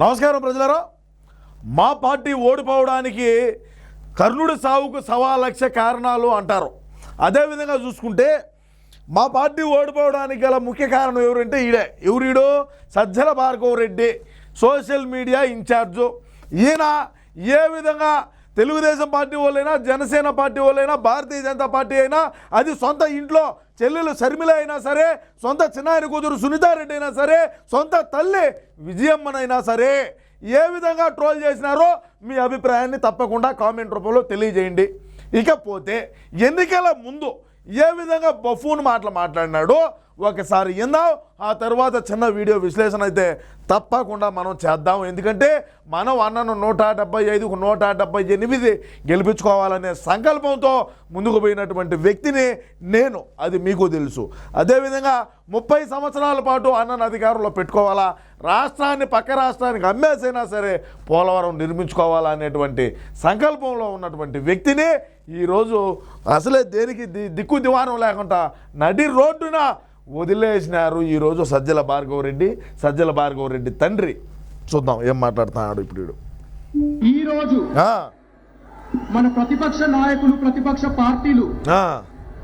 నమస్కారం ప్రజలరా. మా పార్టీ ఓడిపోవడానికి కర్ణుడి సావుకు సవా లక్ష కారణాలు అంటారు. అదేవిధంగా చూసుకుంటే మా పార్టీ ఓడిపోవడానికి గల ముఖ్య కారణం ఎవరంటే ఈడే. ఎవరీడో? Sajjala Bhargava Reddy social media in charge. ఈయన ఏ విధంగా తెలుగుదేశం పార్టీ వాళ్ళైనా జనసేన పార్టీ వాళ్ళైనా భారతీయ జనతా పార్టీ అయినా అది సొంత ఇంట్లో చెల్లెలు శర్మిల అయినా సరే సొంత చిన్నారి కూతురు సునీతారెడ్డి అయినా సరే సొంత తల్లి విజయమ్మనైనా సరే ఏ విధంగా ట్రోల్ చేసినారో మీ అభిప్రాయాన్ని తప్పకుండా కామెంట్ రూపంలో తెలియజేయండి. ఇకపోతే ఎన్నికల ముందు ఏ విధంగా బఫూన్ మాటలు మాట్లాడినాడో ఒకసారి విందాం. ఆ తర్వాత చిన్న వీడియో విశ్లేషణ అయితే తప్పకుండా మనం చేద్దాం. ఎందుకంటే మనం అన్నను నూట డెబ్బై ఐదుకు నూట డెబ్బై ఎనిమిది గెలిపించుకోవాలనే సంకల్పంతో ముందుకు పోయినటువంటి వ్యక్తిని నేను. అది మీకు తెలుసు. అదేవిధంగా ముప్పై సంవత్సరాల పాటు అన్నను అధికారంలో పెట్టుకోవాలా? రాష్ట్రాన్ని పక్క రాష్ట్రానికి అమ్మేసైనా సరే పోలవరం నిర్మించుకోవాలా అనేటువంటి సంకల్పంలో ఉన్నటువంటి వ్యక్తిని ఈరోజు అసలే దేనికి ది- దిక్కు దివానం లేకుండా నడి రోడ్డున వదిలేసినారు ఈరోజు సజ్జల భార్గవ రెడ్డి. సజ్జల భార్గవ రెడ్డి తండ్రి. చూద్దాం ఏం మాట్లాడుతున్నాడు ఇప్పుడు వీడు. ఈ రోజు ఆ, మన ప్రతిపక్ష నాయకులు ప్రతిపక్ష పార్టీలు.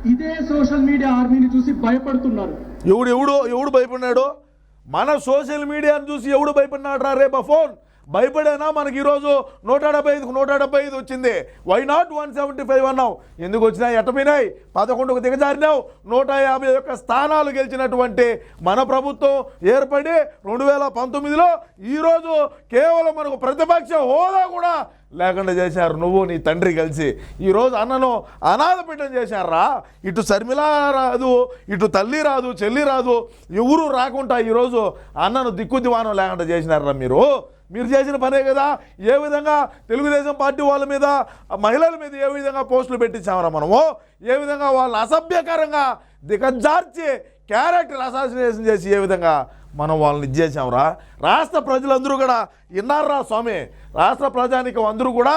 ఇదే సోషల్ మీడియా ఆర్మీని చూసి భయపడుతున్నారు. ఎవడు ఎవడు ఎవడు భయపడినాడు? మన సోషల్ మీడియాను చూసి ఎవడు భయపడినాడు రా రే ఫోన్? భయపడేనా? మనకి ఈరోజు నూట డెబ్బై ఐదుకు నూట డెబ్బై ఐదు వచ్చింది. Why not one seventy five అన్నావు? ఎందుకు వచ్చినాయి ఎట్టపోయినాయి? పదకొండుకు దిగజారినావు. నూట యాభై ఒక్క స్థానాలు గెలిచినటువంటి మన ప్రభుత్వం ఏర్పడి రెండు వేల పంతొమ్మిదిలో ఈరోజు కేవలం మనకు ప్రతిపక్ష హోదా కూడా లేకుండా చేశారు నువ్వు నీ తండ్రి కలిసి. ఈరోజు అన్నను అనాథ పీఠం చేశారా? ఇటు శర్మిల రాదు ఇటు తల్లి రాదు చెల్లి రాదు ఎవరు రాకుండా ఈరోజు అన్నను దిక్కుదివానం లేకుండా చేసినారా మీరు? మీరు చేసిన పనే కదా ఏ విధంగా తెలుగుదేశం పార్టీ వాళ్ళ మీద మహిళల మీద ఏ విధంగా పోస్టులు పెట్టించామరా మనము? ఏ విధంగా వాళ్ళని అసభ్యకరంగా దిగజార్చి క్యారెక్టర్ అసాసినేషన్ చేసి ఏ విధంగా మనం వాళ్ళని ఇచ్చేసాంరా రాష్ట్ర ప్రజలందరూ కూడా విన్నారా స్వామి? రాష్ట్ర ప్రజానికం అందరూ కూడా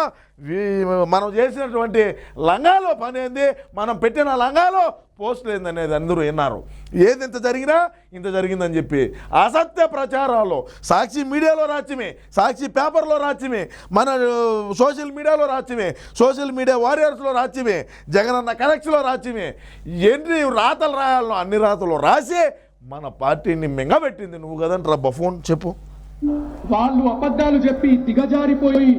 మనం చేసినటువంటి లంగాలో పని ఏంది? మనం పెట్టిన లంగాలో పోస్టులు ఏందనేది అందరూ విన్నారు. ఏది ఇంత జరిగినా ఇంత జరిగిందని చెప్పి. అసత్య ప్రచారాలు సాక్షి మీడియాలో రాజ్యమే సాక్షి పేపర్లో రాజ్యమే మన సోషల్ మీడియాలో రాజ్యమే సోషల్ మీడియా వారియర్స్లో రాజ్యమే జగనన్న కనెక్షన్లో రాజ్యమే. ఎన్ని రాతలు రాయాలో అన్ని రాతలు రాసి మన పార్టీని మింగబెట్టింది నువ్వు కదంట్రా బఫోన్ చెప్పు. వాళ్ళు అబద్ధాలు చెప్పి దిగజారిపోయి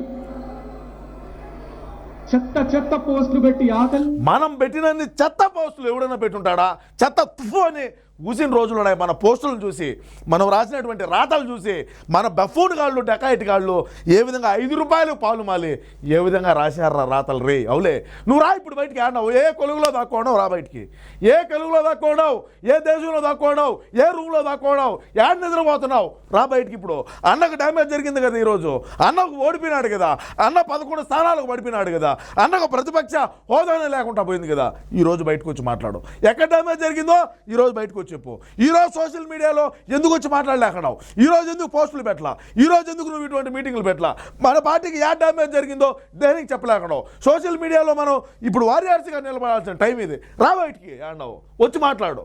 చెత్త చెత్త పోస్టులు పెట్టి ఆకలి మనం పెట్టినన్ని చెత్త పోస్టులు ఎవడైనా పెట్టుంటాడా? చెత్త తుఫు అని ఊసిన రోజులు ఉన్నాయి మన పోస్టులను చూసి మనం రాసినటువంటి రాతలు చూసి మన బఫూన్ గాళ్ళు డెకాయిట్ గాళ్ళు ఏ విధంగా ఐదు రూపాయలు పాలు మాలి ఏ విధంగా రాశారా రాతలు రే? అవులే. నువ్వు రా ఇప్పుడు బయటికి ఆడినావు ఏ కొలుగులో దాక్కోవడం రా బయటికి. ఏ కొలుగులో దాక్కోవడం ఏ దేశంలో దాక్కోవడం ఏ రూమ్లో దాక్కోవడం యాడ్ నిద్రపోతున్నావు? రా బయటికి ఇప్పుడు. అన్నకు డ్యామేజ్ జరిగింది కదా ఈరోజు. అన్నకు ఓడిపోయినాడు కదా. అన్న పదకొండు స్థానాలకు పడిపోయినాడు కదా. అన్నకు ప్రతిపక్ష హోదానే లేకుండా పోయింది కదా. ఈ రోజు బయటకు వచ్చి మాట్లాడు. ఎక్కడ డ్యామేజ్ జరిగిందో ఈ రోజు బయటకు వచ్చి చెప్పు. ఈరోజు సోషల్ మీడియాలో ఎందుకు వచ్చి మాట్లాడలేకన్నావు ఈరోజు ఎందుకు పోస్టులు పెట్టలా? ఈరోజు ఎందుకు నువ్వు ఇటువంటి మీటింగ్లు పెట్టలా? మన పార్టీకి యా డ్యామేజ్ జరిగిందో దేనికి చెప్పలేకన్నావు సోషల్ మీడియాలో మనం ఇప్పుడు వారియర్స్గా నిలబడాల్సిన టైం ఇది. రా బయటికి అన్నావు వచ్చి మాట్లాడు.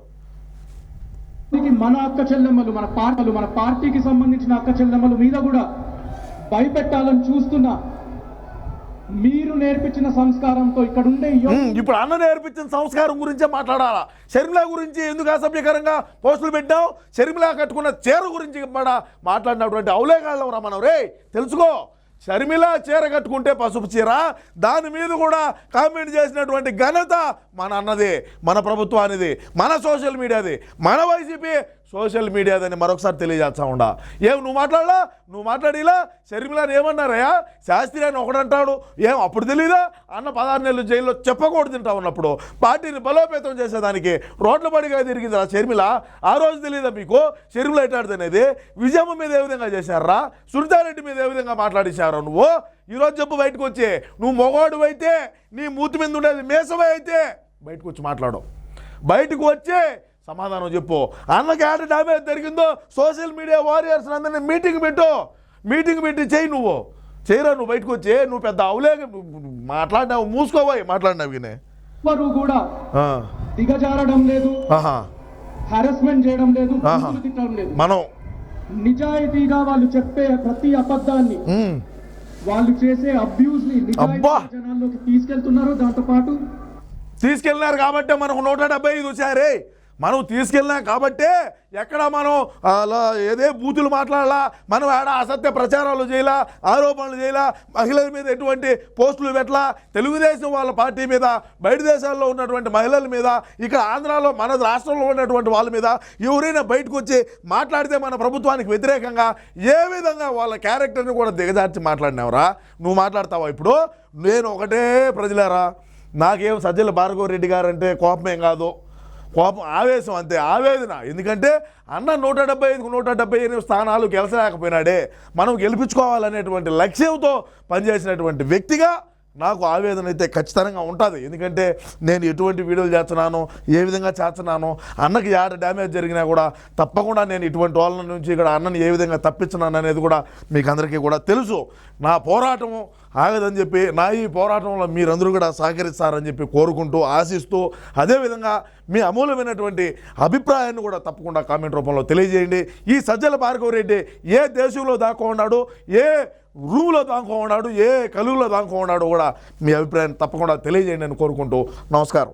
మన అక్క చెల్లెమ్మలు మన పార్టీలు మన పార్టీకి సంబంధించిన అక్క చెల్లెమ్మలు మీద కూడా భయపెట్టాలని చూస్తున్నా మీరు నేర్పించిన సంస్కారంతో ఇక్కడ ఉండే ఇప్పుడు అన్న నేర్పించిన సంస్కారం గురించే మాట్లాడాలా? షర్మిల గురించి ఎందుకు అసభ్యకరంగా పోస్టులు పెట్టావు? షర్మిల కట్టుకున్న చీర గురించి కూడా మాట్లాడినటువంటి అవులేగాళ్ళం రా మనం రే తెలుసుకో. షర్మిల చీర కట్టుకుంటే పసుపు చీర దాని మీద కూడా కామెంట్ చేసినటువంటి ఘనత మన అన్నది మన ప్రభుత్వానిది మన సోషల్ మీడియాది మన వైసీపీ సోషల్ మీడియాదని మరొకసారి తెలియజేస్తా ఉండా. ఏం నువ్వు మాట్లాడలా? నువ్వు మాట్లాడిలా? షర్మిలాని ఏమన్నారయ్యా? శాస్త్రి అని ఒకడంటాడు. ఏం అప్పుడు తెలీదా? అన్న పదహారు నెలలు జైల్లో చెప్పకూడదు తింటా ఉన్నప్పుడు. పార్టీని బలోపేతం చేసేదానికి రోడ్ల పడిగా తిరిగింది ఆ షర్మిల. ఆ రోజు తెలియదా మీకు? షర్మిల ఎట్టాడుతుంది అనేది విజయమ్మ మీద ఏ విధంగా చేశారా? సునీతారెడ్డి మీద ఏ విధంగా మాట్లాడేశారా నువ్వు? ఈరోజు చెప్పు బయటకు వచ్చి. నువ్వు మొగోడు అయితే నీ మూతి మీద ఉండేది మేసవే అయితే. బయటకు వచ్చి మాట్లాడవు బయటకు వచ్చి సమాధానం చెప్పు. అన్నకి ఆడ డ్యామేజ్ జరిగిందో సోషల్ మీడియా వారియర్స్ అందరినీ మీటింగ్ పెట్టు. మీటింగ్ పెట్టి చేయి నువ్వు. చేయరా నువ్వు బయటకు వచ్చి నువ్వు పెద్ద అవులే మాట్లాడినావు మూసుకోబోయి మాట్లాడినావు వినే. కూడా దిగజారడం లేదు. హారాస్మెంట్ చేయడం లేదు తిట్టడం లేదు. మనం. నిజాయితీగా వాళ్ళు చెప్పే ప్రతి అబద్ధాన్ని. వాళ్ళు చేసే అబ్యూస్ని జనాల్లోకి తీసుకెళ్తున్నారు. దాంతో పాటు తీసుకెళ్ళినారు కాబట్టే మనకు నూట డెబ్బై ఐదు వచ్చారే మనం తీసుకెళ్ళినాం కాబట్టే ఎక్కడ మనం అలా ఏదే బూతులు మాట్లాడాలా మనం ఆడ అసత్య ప్రచారాలు చేయాలా ఆరోపణలు చేయాలా మహిళల మీద ఎటువంటి పోస్టులు పెట్టలా తెలుగుదేశం వాళ్ళ పార్టీ మీద బయట దేశాల్లో ఉన్నటువంటి మహిళల మీద ఇక్కడ ఆంధ్రాలో మన రాష్ట్రంలో ఉన్నటువంటి వాళ్ళ మీద ఎవరైనా బయటకు వచ్చి మాట్లాడితే మన ప్రభుత్వానికి వ్యతిరేకంగా ఏ విధంగా వాళ్ళ క్యారెక్టర్ని కూడా దిగజార్చి మాట్లాడినావురా? నువ్వు మాట్లాడతావా ఇప్పుడు? నేను ఒకటే ప్రజలారా నాకేం సజ్జల భార్గవ రెడ్డి గారు అంటే కోపమేం కాదు. కోపం ఆవేశం అంతే ఆవేదన. ఎందుకంటే అన్న నూట డెబ్బై ఐదు నూట డెబ్బై ఎనిమిది స్థానాలు గెలచలేకపోయినాడే. మనం గెలిపించుకోవాలనేటువంటి లక్ష్యంతో పనిచేసినటువంటి వ్యక్తిగా నాకు ఆవేదన అయితే ఖచ్చితంగా ఉంటుంది. ఎందుకంటే నేను ఎటువంటి వీడియోలు చేస్తున్నాను ఏ విధంగా చేస్తున్నాను అన్నకి యాడ డ్యామేజ్ జరిగినా కూడా తప్పకుండా నేను ఇటువంటి వాళ్ళ నుంచి ఇక్కడ అన్నని ఏ విధంగా తప్పించున్నాను అనేది కూడా మీకు అందరికీ కూడా తెలుసు. నా పోరాటము ఆగదని చెప్పి నా ఈ పోరాటంలో మీరందరూ కూడా సహకరిస్తారని చెప్పి కోరుకుంటూ ఆశిస్తూ అదేవిధంగా మీ అమూల్యమైనటువంటి అభిప్రాయాన్ని కూడా తప్పకుండా కామెంట్ రూపంలో తెలియజేయండి. ఈ సజ్జల భార్గవ రెడ్డి ఏ దేశంలో దాక్కో ఉన్నాడు ఏ రూమ్లో దాక్కో ఉన్నాడు ఏ కలుగులో దాక్కో ఉన్నాడు కూడా మీ అభిప్రాయాన్ని తప్పకుండా తెలియజేయండి అని కోరుకుంటూ నమస్కారం.